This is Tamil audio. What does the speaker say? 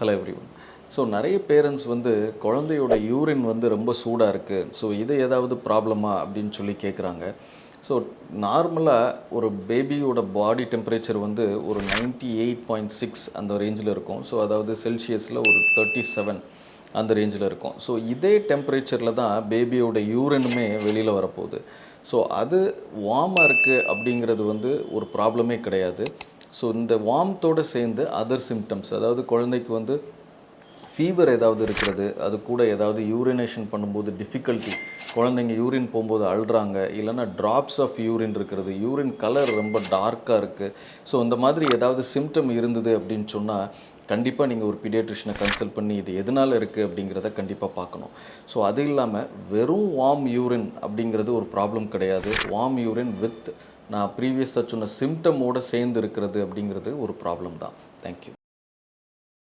ஹலோ எவ்ரி ஒன் ஸோ நிறைய பேரண்ட்ஸ் வந்து குழந்தையோட யூரின் வந்து ரொம்ப சூடாக இருக்குது ஸோ இது ஏதாவது ப்ராப்ளமா அப்படின்னு சொல்லி கேட்குறாங்க ஸோ நார்மலாக ஒரு பேபியோட பாடி டெம்பரேச்சர் வந்து ஒரு நைன்டி எயிட் பாயிண்ட் சிக்ஸ் அந்த ரேஞ்சில் இருக்கும். ஸோ அதாவது செல்சியஸில் ஒரு தேர்ட்டி செவன் அந்த ரேஞ்சில் இருக்கும். ஸோ இதே டெம்பரேச்சரில் தான் பேபியோட யூரினுமே வெளியில் வரப்போகுது. ஸோ அது வார்மாக இருக்குது அப்படிங்கிறது வந்து ஒரு ப்ராப்ளமே கிடையாது. ஸோ இந்த வார்ம்த்தோடு சேர்ந்து அதர் சிம்டம்ஸ் அதாவது குழந்தைக்கு வந்து ஃபீவர் ஏதாவது இருக்கிறது அது கூட ஏதாவது யூரினேஷன் பண்ணும்போது டிஃபிகல்ட்டி குழந்தைங்க யூரின் போகும்போது அழுறாங்க இல்லைன்னா ட்ராப்ஸ் ஆஃப் யூரின் இருக்கிறது யூரின் கலர் ரொம்ப டார்க்காக இருக்குது ஸோ இந்த மாதிரி ஏதாவது சிம்டம் இருந்தது அப்படின்னு சொன்னால் கண்டிப்பாக நீங்கள் ஒரு பீடியாட்ரிஷனை கன்சல்ட் பண்ணி இது எதனால் இருக்குது அப்படிங்கிறத கண்டிப்பாக பார்க்கணும். ஸோ அது இல்லாமல் வெறும் வார்ம் யூரின் அப்படிங்கிறது ஒரு ப்ராப்ளம் கிடையாது. வார்ம் யூரின் வித் நான் ப்ரீவியஸாக சொன்ன சிம்டமோடு சேர்ந்து இருக்கிறது அப்படிங்கிறது ஒரு ப்ராப்ளம் தான். தேங்க்யூ